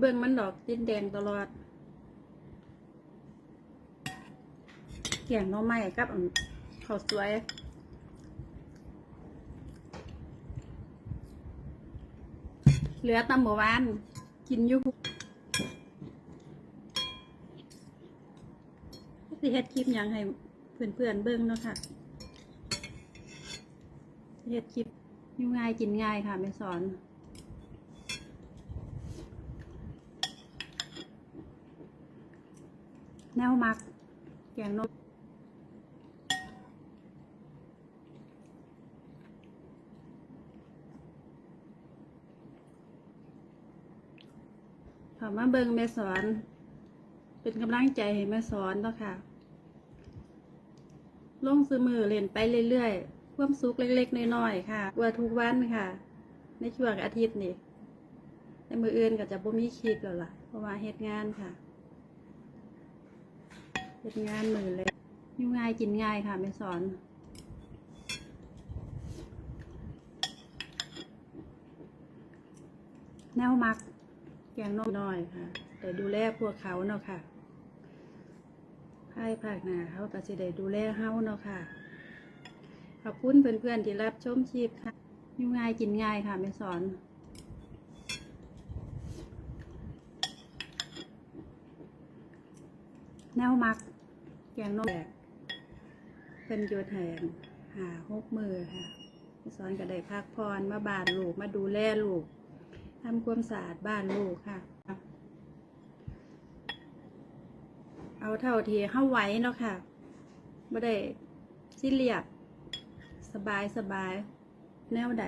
เบิ่งมันดอกติดแดงตลอดเกี่ยงน้อไม้กับข้าวสวยเหลือตำหมูวาน กินอยู่สิเฮ็ดคลิปยังให้เพื่อนๆเบิ่งเนาะค่ะเฮ็ดคลิปยู่ง่ายกินง่ายค่ะไม่สอน แนวมักแกงนกขอมาเบิงแม่สอน เป็นกำลังใจให้แม่สอนเนาะค่ะ ลงซื้อมือเล่นไปเรื่อยๆความสุขเล็กๆน้อยๆค่ะว่าทุกวันค่ะ ในช่วงอาทิตย์นี่ในมืออื่นก็จะบ่มีคลิปแล้วล่ะ เพราะว่าเฮ็ดงานค่ะ เฮ็ดงานมือเลยยู่งง่ายกินง่ายค่ะไม่สอน แนวมัก แกงนกน้อยค่ะ แต่ดูแลพวกเขาเนาะค่ะภายภาคหน้าเขาก็สิได้ดูแลเฮาเนาะค่ะ ขอบคุณเพื่อนๆที่รับชมคลิปค่ะยู่งง่ายกินง่ายค่ะไม่สอนแนวมัก งนกแดกเป็นโยแหงหาหกมือค่ะสอนก็ได้พักพรมาบานลูกมาดูแลลูกทำความสะอาดบ้านลูกค่ะ เอาเท่าที่เข้าไหว้เนาะค่ะไม่ได้สิเรียบสบายสบายแนวใด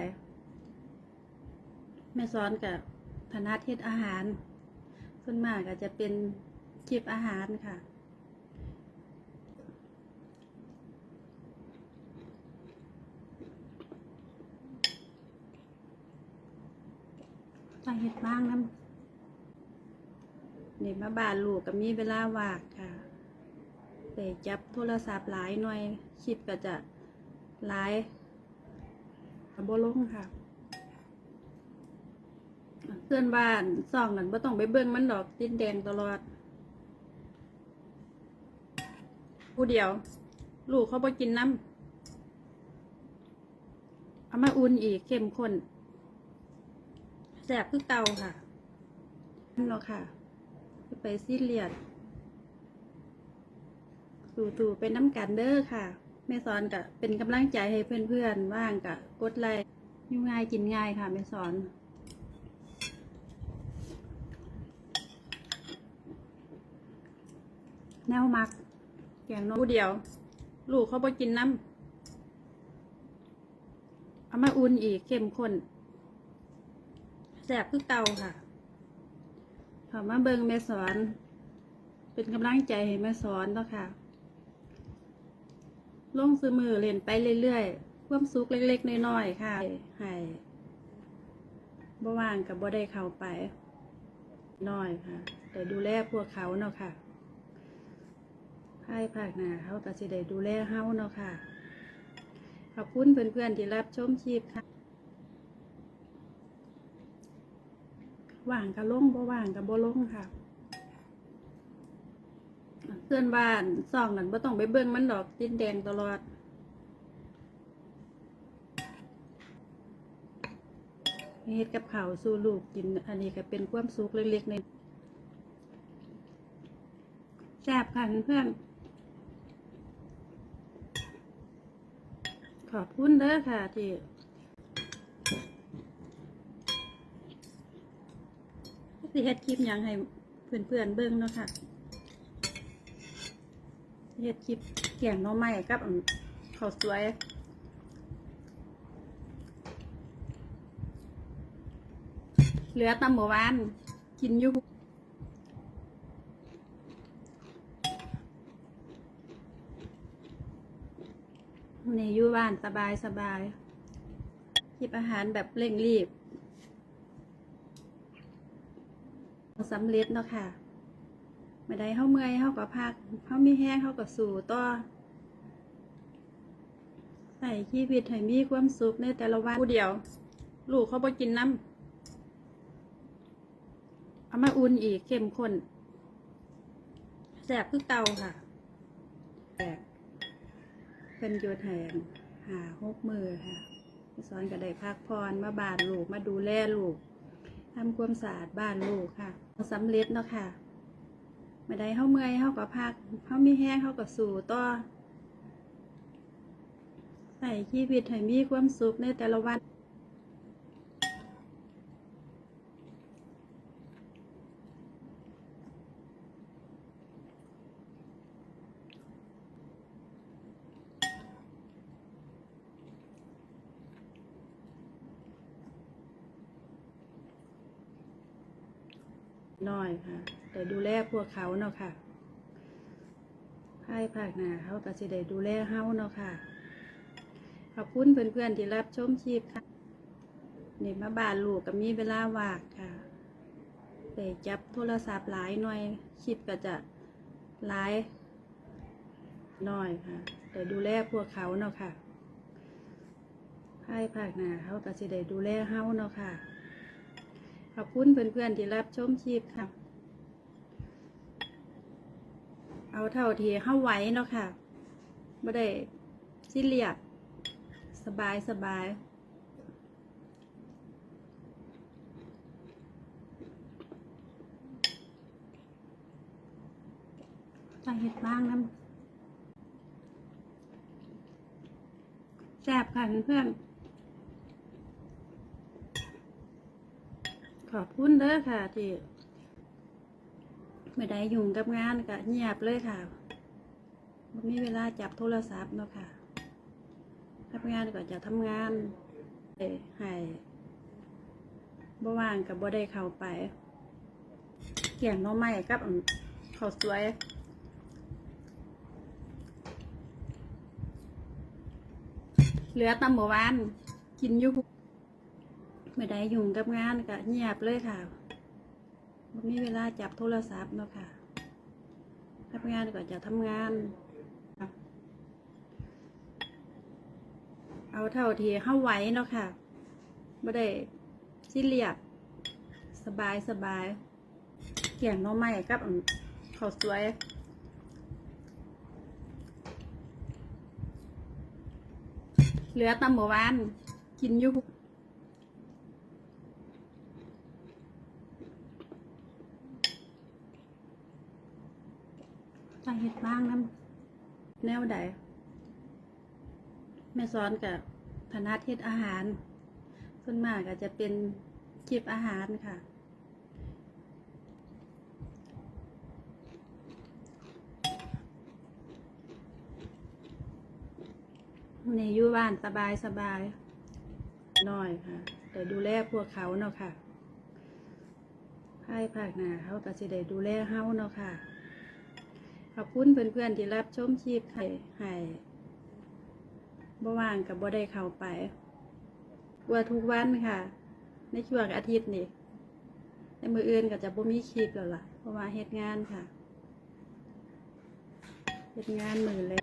แม่สอนกับธนัดเฮ็ดอาหาร ส่วนมากก็จะเป็นคลิปอาหารค่ะ ต้องเฮ็ดบ้างนะนี่มาบานลูกก็มีเวลาวางค่ะไปจับโทรศัพท์หลายหน่อยคลิปก็จะหลายกับโบลงค่ะเพื่อนบ้านส่องกันบ่ต้องไปเบิ่งมันดอกติดแดงตลอด ผู้เดียว ลูกเขาบ่กินน้ำเอามาอุ่นอีกเข้มข้น แสบคือเก่าค่ะนั่นหรอกค่ะจะไปซีเรียสสู่ๆเป็นน้ำกันเด้อค่ะแม่สอนกะเป็นกำลังใจให้เพื่อนๆว่างกะกดไลค์อยู่ง่ายกินง่ายค่ะแม่สอนแนวมักแกงนกผู้เดียว ลูกเขาบ่กินน้ำเอามาอุ่นอีกเข้มข้น แสบคือเก่าค่ะขอมาเบิงแม่สอน เป็นกำลังใจให้แม่สอนเนาะค่ะ ลงซื้อมือเล่นไปเรื่อยๆความสุขเล็กๆน้อยๆค่ะให้บ่ว่างกับบ่ได้เข้าไป น้อยค่ะ แต่ดูแลพวกเขาเนาะค่ะภายภาคหน้าเขาก็สิได้ดูแลเฮาเนาะค่ะ ขอบคุณเพื่อนๆที่รับชมคลิปค่ะ ว่างก็ลงบ่ว่างก็บ่ลงค่ะเพื่อนบ้านส่องกันบ่ต้องไปเบิ่งมันดอกติดแดงตลอดเฮ็ดกับข้าวสู่ลูกกิน อันนี้ก็เป็นความสุขเล็กๆในแซ่บค่ะเพื่อน ขอบคุณเด้อค่ะที่ สิเฮ็ดคลิปยังให้เพื่อนๆเบิ่งเนาะค่ะเฮ็ดคลิปแกงน่องไม้กับอั่นข้าวสวยเหลือตำหมูวานกินอยู่นี่อยู่บ้านสบายสบายคลิปอาหารแบบเร่งรีบ สำเร็จเนาะค่ะไม่ได้เข้าเมื่อยเข้ากับพักเข้ามีแห้งเข้ากับสู่ต่อใส่ชีวิตให้มีความสุขในแต่ละวันผู้เดียว ลูกเขาบ่กินน้ำเอามาอุ่นอีกเข้มข้นแสบคือเก่าค่ะแสบเป็นโยนแหงหาหกมือค่ะสอนก็ได้พักพรมาบานลูกมาดูแลลูก ทำความสะอาดบ้านลูกค่ะสำเร็จเนาะค่ะไม่ได้เข้าเมื่อยเข้ากับพักเข้ามีแห้งเข้ากับสู่ต่อใส่ชีวิตให้มีความสุขในแต่ละวัน น้อยค่ะแต่ดูแลพวกเขาเนาะค่ะภายภาคหน้าเขาก็สิได้ดูแลเฮาเนาะค่ะ ขอบคุณเพื่อนๆที่รับชมชีพค่ะนี่มาบานลูกก็มีเวลาวางค่ะไปจับโทรศัพท์หลายหน่อยคลิปก็จะหลายน้อยค่ะ แต่ดูแลพวกเขาเนาะค่ะภายภาคหน้าเขาก็สิได้ดูแลเฮาเนาะค่ะ ขอบคุณเพื่อนๆที่รับชมชีพค่ะ เอาเท่าที่เข้าไหว้เนาะค่ะไม่ได้สิเรียบสบายสบายใส่เห็ดบ้างนะแซ่บค่ะเพื่อนๆ ขอบคุณเด้อค่ะที่ไม่ได้ยุ่งกับงานก็เงียบเลยค่ะไม่มีเวลาจับโทรศัพท์เนาะค่ะทำงานก็จะทำงานเอ้ยให้บ่ว่างกับบ่ได้เข้าไปเกี่ยงน้อไม้กับอั่นข้าสวยเหลือตำหมูวานกินอยู่ ไม่ได้ยุ่งกับงานก็เงียบเลยค่ะไม่มีเวลาจับโทรศัพท์เนาะค่ะทำงานก็จะทำงาน เอาเท่าที่เข้าไหวเนาะค่ะไม่ได้สิเรียบสบายสบายเกี่ยงน้อไม้กับข้าวสวยเหลือตำหมูวาน กินอยู่ ใส่เห็ดบ้างนะแนวใดแม่สอนกับธนัดเฮ็ดอาหาร ส่วนมากก็จะเป็นคลิปอาหารค่ะ ในอยู่บ้านสบายสบายน้อยค่ะ แต่ดูแลพวกเขาเนาะค่ะภายภาคหน้าเขาก็สิได้ดูแลเฮาเนาะค่ะ ขอบคุณเพื่อนๆที่รับชมชีพให้ให้บ่ว่างกับบ่ได้เข้าไปว่าทุกวันค่ะ ในช่วงอาทิตย์นี่ในมืออื่นก็จะบ่มีคลิปแล้วล่ะ เพราะว่าเฮ็ดงานค่ะเฮ็ดงานมือเลย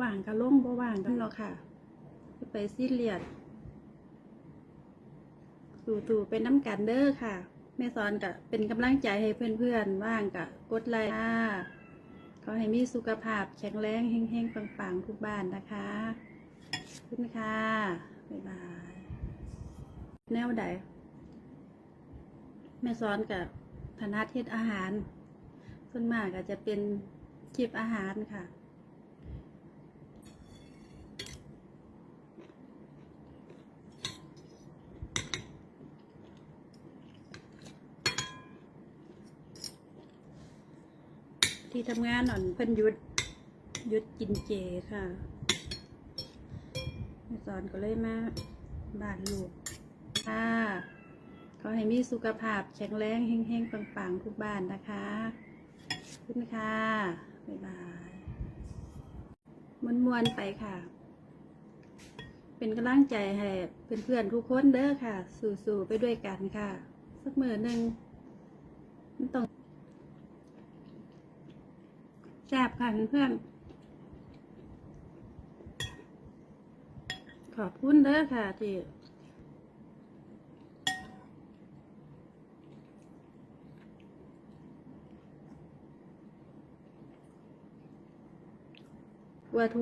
ว่างก็ลงบ่ว่างกันหรอกค่ะจะไปซีเรียสสู่ๆเป็นน้ำกันเด้อค่ะ ม่สอนกะเป็นกำลังใจให้เพื่อนๆว่างกะกดไลค์ค่ะขอให้มีสุขภาพแข็งแรงเฮงๆปังๆทุกบ้านนะคะขอบคุณค่ะ บ๊ายบาย แนวใดแม่สอนกับธนัดเฮ็ดอาหาร ส่วนมากก็จะเป็นคลิปอาหารค่ะ ที่ทำงานอ่อนเพิ่นยุดยุดกินเจค่ะแม่สอนก็เลยมาบ้านลูกค่ะขอให้มีสุขภาพแข็งแรงเฮงๆปังๆทุกบ้านนะคะขอบคุณค่ะ บ๊ายบายมวนๆไปค่ะ เป็นกำลังใจให้เพื่อนๆทุกคนเด้อค่ะ สู้ๆไปด้วยกันค่ะ สักมือหนึ่งต้อง ซ่บค่ะเพื่อนๆขอบคุณเด้อค่ะที่ว่าทุก